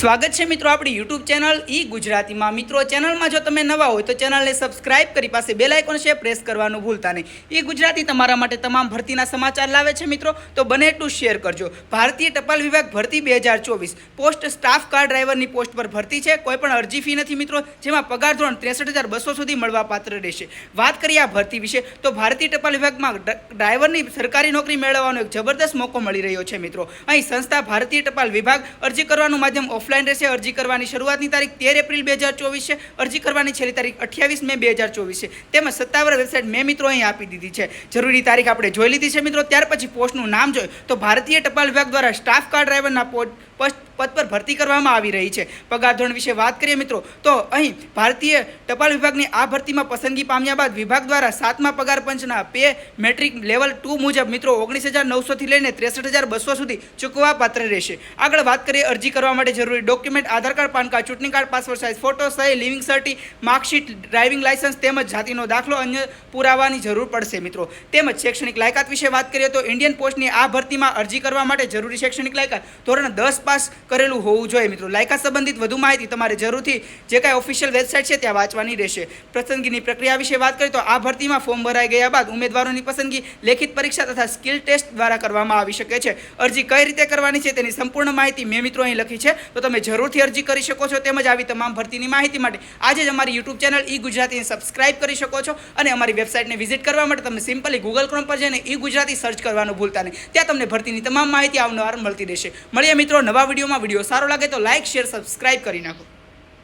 સ્વાગત છે મિત્રો આપણી યુટ્યુબ ચેનલ ઈ ગુજરાતીમાં. મિત્રો, ચેનલમાં જો તમે નવા હોય તો ચેનલને સબસ્ક્રાઇબ કરી પાસે બેલ આઇકોન છે પ્રેસ કરવાનું ભૂલતા નહીં. ઈ ગુજરાતી તમારા માટે તમામ ભરતીના સમાચાર લાવે છે મિત્રો, તો બને એટલું શેર કરજો. ભારતીય ટપાલ વિભાગ ભરતી બે હજાર ચોવીસ. પોસ્ટ સ્ટાફ કાર ડ્રાઈવરની પોસ્ટ પર ભરતી છે, કોઈ પણ અરજી ફી નથી મિત્રો, જેમાં પગાર ધોરણ ત્રેસઠ હજાર બસો સુધી મળવા પાત્ર રહેશે. વાત કરીએ આ ભરતી વિશે, તો ભારતીય ટપાલ વિભાગમાં ડ્રાઈવરની સરકારી નોકરી મેળવવાનો એક જબરદસ્ત મોકો મળી રહ્યો છે મિત્રો. અહીં સંસ્થા ભારતીય ટપાલ વિભાગ અરજી કરવાનું માધ્યમ ઓફલાઈન રહેશે, અરજી કરવાની શરૂઆતની તારીખ તેર એપ્રિલ બે હજાર ચોવીસ છે અરજી કરવાની છેલ્લી તારીખ અઠ્યાવીસ મે બે હજાર ચોવીસ. છે તેમજ સત્તાવાર વેબસાઇટ મેં મિત્રો અહીં આપી દીધી છે. જરૂરી તારીખ આપણે જોઈ લીધી છે મિત્રો. ત્યાર પછી પોસ્ટનું નામ જોયું તો ભારતીય ટપાલ વિભાગ દ્વારા સ્ટાફ કાર્ડ ડ્રાઈવરના પોસ્ટ પદ પર ભરતી કરવામાં આવી રહી છે. પગાર ધોરણ વિશે વાત કરીએ મિત્રો, તો અહીં ભારતીય ટપાલ વિભાગની આ ભરતીમાં પસંદગી પામ્યા બાદ વિભાગ દ્વારા સાતમા પગાર પંચના પે મેટ્રિક લેવલ ટુ મુજબ મિત્રો ઓગણીસ હજાર નવસોથી લઈને ત્રેસઠ હજાર બસો સુધી ચૂકવા પાત્ર રહેશે. આગળ વાત કરીએ અરજી કરવા માટે જરૂરી document, Aadhaar card, pan card, ચૂંટણી કાર્ડ, પાસપોર્ટ સાઇઝ, ફોટો સહી, living certi, marksheet, driving licence તેમજ જાતિનો દાખલો અન્ય પુરાવાની જરૂર પડશે મિત્રો. તેમજ શૈક્ષણિક લાયકાત વિશે વાત કરીએ તો ઇન્ડિયન પોસ્ટની આ ભરતીમાં અરજી કરવા માટે જરૂરી શૈક્ષણિક લાયકાત ધોરણ દસ પાસ કરેલું હોવું જોઈએ મિત્રો. લાયકાત સંબંધિત વધુ માહિતી તમારે જરૂરથી જે કાંઈ ઓફિશિયલ વેબસાઇટ છે ત્યાં વાંચવાની રહેશે. પસંદગીની પ્રક્રિયા વિશે વાત કરીએ તો આ ભરતીમાં ફોર્મ ભરાઈ ગયા બાદ ઉમેદવારોની પસંદગી લેખિત પરીક્ષા તથા સ્કિલ ટેસ્ટ દ્વારા કરવામાં આવી શકે છે. અરજી કઈ રીતે કરવાની છે તેની સંપૂર્ણ માહિતી મેં મિત્રો અહીં લખી છે. તો તમે જરૂરથી અરજી કરી શકો છો તેમજ આવી તમામ ભરતીની માહિતી માટે આજે જ અમારી યુટ્યુબ ચેનલ ઈ ગુજરાતીને સબસ્ક્રાઇબ કરી શકો છો અને અમારી વેબસાઇટને વિઝિટ કરવા માટે તમે સિમ્પલી ગૂગલ ક્રોમ પર જઈને ઈ ગુજરાતી સર્ચ કરવાનું ભૂલતા નહીં. ત્યાં તમને ભરતીની તમામ માહિતી આવનાર મળતી રહેશે. મળીએ મિત્રો નવા વિડીયોમાં વીડિયો સારો લાગે તો લાઇક શેર સબસ્ક્રાઇબ કરી નાખો.